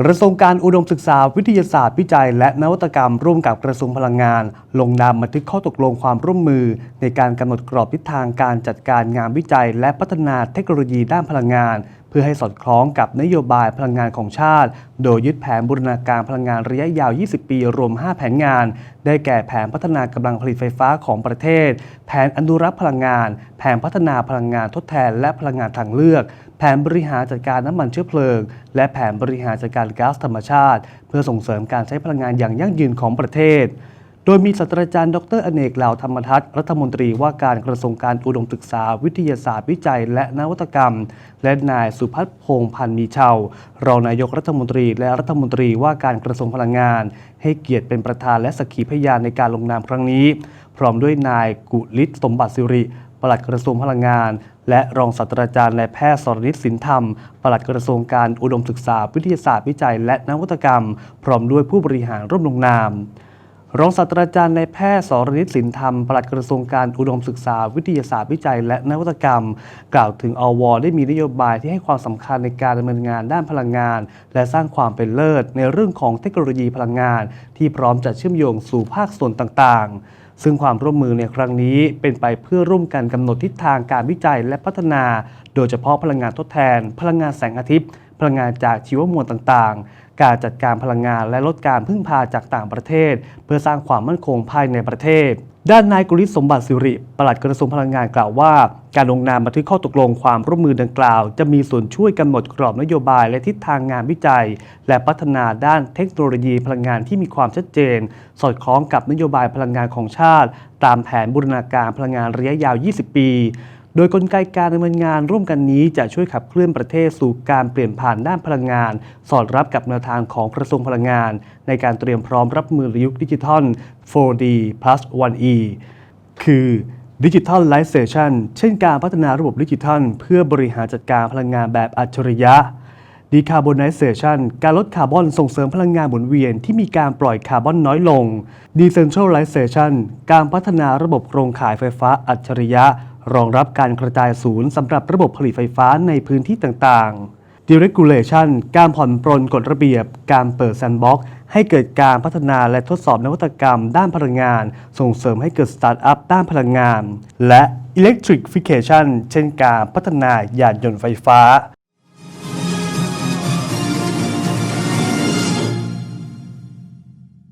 กระทรวงการอุดมศึกษาวิทยาศาสตร์วิจัย และนวัตกรรมร่วมกับกระทรวงพลังงาน ลงนามบันทึกข้อตกลงความร่วมมือ ในการกำหนดกรอบทิศทางการจัดการงานวิจัย และพัฒนาเทคโนโลยีด้านพลังงาน เพื่อให้สอดคล้องกับนโยบายพลังงานของชาติ โดยยึดแผนบูรณาการพลังงานระยะยาว 20 ปีรวม 5 แผนงาน ได้แก่แผนพัฒนากำลังผลิตไฟฟ้าของประเทศ แผนอนุรักษ์พลังงาน แผนพัฒนาพลังงานทดแทน และพลังงานทางเลือก แผนบริหารจัดการน้ำมันเชื้อเพลิง และแผนบริหารจัดการก๊าซธรรมชาติ เพื่อส่งเสริมการใช้พลังงานอย่างยั่งยืนของประเทศ โดยมีศาสตราจารย์ ดรอเนกเหล่าธรรมทัศน์รัฐมนตรีว่าการกระทรวงการอุดมศึกษา วิทยาศาสตร์วิจัย และนวัตกรรม และนายสุพัฒน์พงษ์พันธ์มีเชาวรองนายกรัฐมนตรีและรัฐมนตรีว่าการกระทรวงพลังงาน ให้เกียรติเป็นประธานและสักขีพยานในการลงนามครั้งนี้ พร้อมด้วยนายกุลิศสมบัติสิริปลัดกระทรวงพลังงาน และรองศาสตราจารย์นายแพทย์สรณิตสินธรรม ปลัดกระทรวงการอุดมศึกษา วิทยาศาสตร์วิจัย และนวัตกรรม พร้อมด้วยผู้บริหารร่วมลงนาม รองศาสตราจารย์ในแพทย์สรณิตสินธรรม ปลัดกระทรวงการอุดมศึกษา วิทยาศาสตร์วิจัย และนวัตกรรม กล่าวถึงอวได้มีนโยบายที่ให้ความสำคัญในการดำเนินงานด้านพลังงาน และสร้างความเป็นเลิศ ในเรื่องของเทคโนโลยีพลังงาน ที่พร้อมจะเชื่อมโยงสู่ภาคส่วนต่างๆซึ่งความร่วมมือในครั้งนี้เป็นไปเพื่อร่วมกันกำหนดทิศทางการวิจัยและพัฒนา โดยเฉพาะพลังงานทดแทน พลังงานแสงอาทิตย์ พลังงานจากชีวมวลต่างๆ การจัดการพลังงานและลดการพึ่งพาจากต่างประเทศ เพื่อสร้างความมั่นคงภายในประเทศ ด้านนายกุลิศสมบัติสิริ ปลัดกระทรวงพลังงานกล่าวว่า การลงนามบันทึกข้อตกลงความร่วมมือดังกล่าว จะมีส่วนช่วยกำหนดกรอบนโยบายและทิศทางงานวิจัย และพัฒนาด้านเทคโนโลยีพลังงานที่มีความชัดเจน สอดคล้องกับนโยบายพลังงานของชาติ ตามแผนบูรณาการพลังงานระยะยาว 20 ปี โดยกลไกการดำเนินงานร่วมกันนี้จะช่วยขับเคลื่อนประเทศสู่การเปลี่ยนผ่านด้านพลังงาน สอดรับกับแนวทางของกระทรวงพลังงาน ในการเตรียมพร้อมรับมือยุคดิจิทัล 4D plus 1E คือดิจิทัลไลเซชันเช่นการพัฒนาระบบดิจิทัล เพื่อบริหารจัดการพลังงานแบบอัจฉริยะ Decarbonization การลดคาร์บอนส่งเสริมพลังงานหมุนเวียนที่มีการปล่อยคาร์บอนน้อยลง Decentralization การพัฒนาระบบโครงข่ายไฟฟ้าอัจฉริยะ รองรับการกระจายศูนย์สำหรับระบบผลิตไฟฟ้าในพื้นที่ต่างๆ Deregulation การผ่อนปรนกฎระเบียบ การเปิดแซนด์บ็อกซ์ให้เกิดการพัฒนาและทดสอบนวัตกรรมด้านพลังงาน ส่งเสริมให้เกิดสตาร์ทอัพด้านพลังงาน และ Electrification เช่นการพัฒนายานยนต์ไฟฟ้า